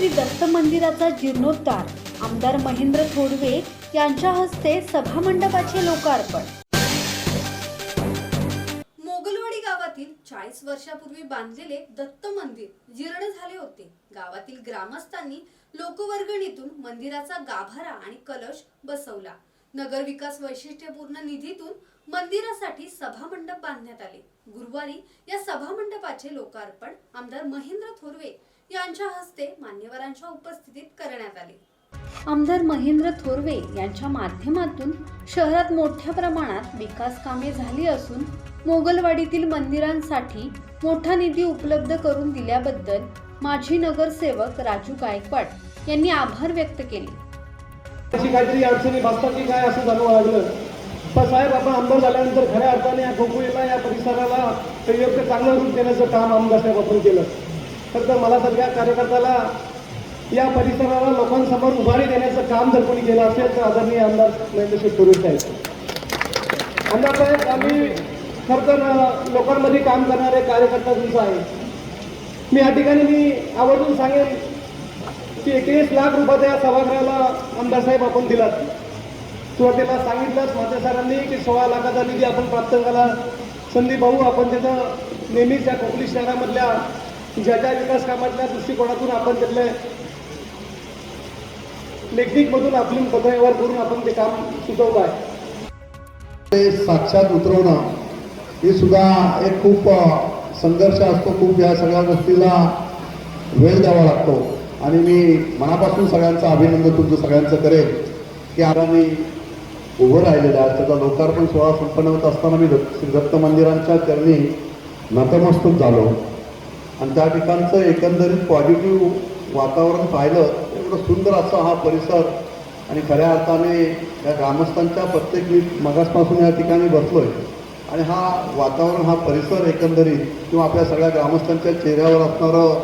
श्री दत्त मंदिराचा जीर्णोद्धार. आमदार महेंद्र थोडवे यांच्या हस्ते सभामंडपाचे लोकार्पण. मोगलवाडी गावातील चाळीस वर्षापूर्वी बांधलेले दत्त मंदिर जीर्ण झाले होते. गावातील ग्रामस्थांनी लोकवर्गणीतून मंदिराचा गाभारा आणि कलश बसवला. नगर विकास वैशिष्ट्यपूर्ण निधीतून मंदिरासाठी सभामंडप बांधण्यात आले. गुरुवारी या सभामंडपाचे लोकार्पण आमदार महेंद्र थोरवे यांच्या हस्ते मान्यवरांच्या उपस्थितीत करण्यात आले. आमदार महेंद्र थोरवे यांच्या माध्यमातून शहरात मोठ्या प्रमाणात विकास कामे झाली असून मोगलवाडीतील मंदिरांसाठी मोठा निधी उपलब्ध करून दिल्याबद्दल माजी नगरसेवक राजू गायकवाड यांनी आभार व्यक्त केले. अशी काहीतरी अडचणी भासतात की काय असं जाणवं लागलं. पण साहेब आपण आमदार झाल्यानंतर खऱ्या अर्थाने या गोकुळीला या परिसराला ते योग्य चांगलं रूप देण्याचं काम आमदार साहेब आपण केलं. तर तर मला सगळ्या कार्यकर्त्याला या परिसराला लोकांसमोर उभारी देण्याचं काम जर कोणी केलं असेल तर आदरणीय आमदार महेंद्रशेठ सुरेश साहेब. आमदार साहेब आम्ही खरं तर लोकांमध्ये काम करणारे कार्यकर्ता तुमचा आहे. मी या ठिकाणी मी आवर्जून सांगेन की एकवीस लाख रुपयाचा या सभागृहाला आमदार साहेब आपण दिलात. सुरुवातीला सांगितलंच माझ्या सरांनी की सोळा लाखाचा निधी आपण प्राप्त झाला. संदीप भाऊ आपण त्याचं नेहमीच या कोकणी शहरामधल्या ज्या ज्या विकास कामातल्या दृष्टिकोनातून आपण त्यातले लेखनिकमधून आपली पत्रव्यवहार करून आपण ते काम सुचवलं आहे. ते साक्षात उतरवणं ही सुद्धा एक खूप संघर्ष असतो खूप या सगळ्या गोष्टीला वेळ द्यावा लागतो. आणि मी मनापासून सगळ्यांचं अभिनंदन तुमचं सगळ्यांचं करेन की आता मी उभं राहिलेलं आहे. त्याचा लोकार्पण सोहळा संपन्न होत असताना मी दत्त श्री दत्त मंदिरांच्या चरणी नतमस्तक झालो. आणि त्या ठिकाणचं एकंदरीत पॉझिटिव्ह वातावरण पाहिलं एवढं सुंदर असा हा परिसर. आणि खऱ्या अर्थाने या ग्रामस्थांच्या प्रत्येक मी मगासपासून या ठिकाणी बसलो आहे आणि हा वातावरण हा परिसर एकंदरीत किंवा आपल्या सगळ्या ग्रामस्थांच्या चेहऱ्यावर असणारं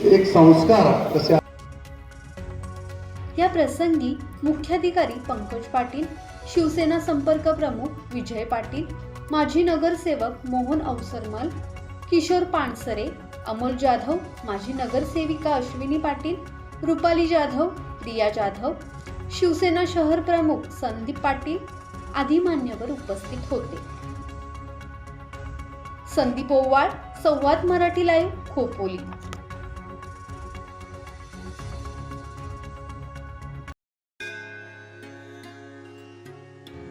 एक संस्कार कसे या प्रसंगी मुख्याधिकारी पंकज पाटील शिवसेना संपर्क प्रमुख विजय पाटील माजी नगरसेवक मोहन अवसरमल किशोर पानसरे अमोल जाधव माजी नगरसेविका अश्विनी पाटील रुपाली जाधव प्रिया जाधव शिवसेना शहर प्रमुख संदीप पाटील आदी मान्यवर उपस्थित होते. संदीप ओवाळ संवाद मराठी लाईव्ह खोपोली.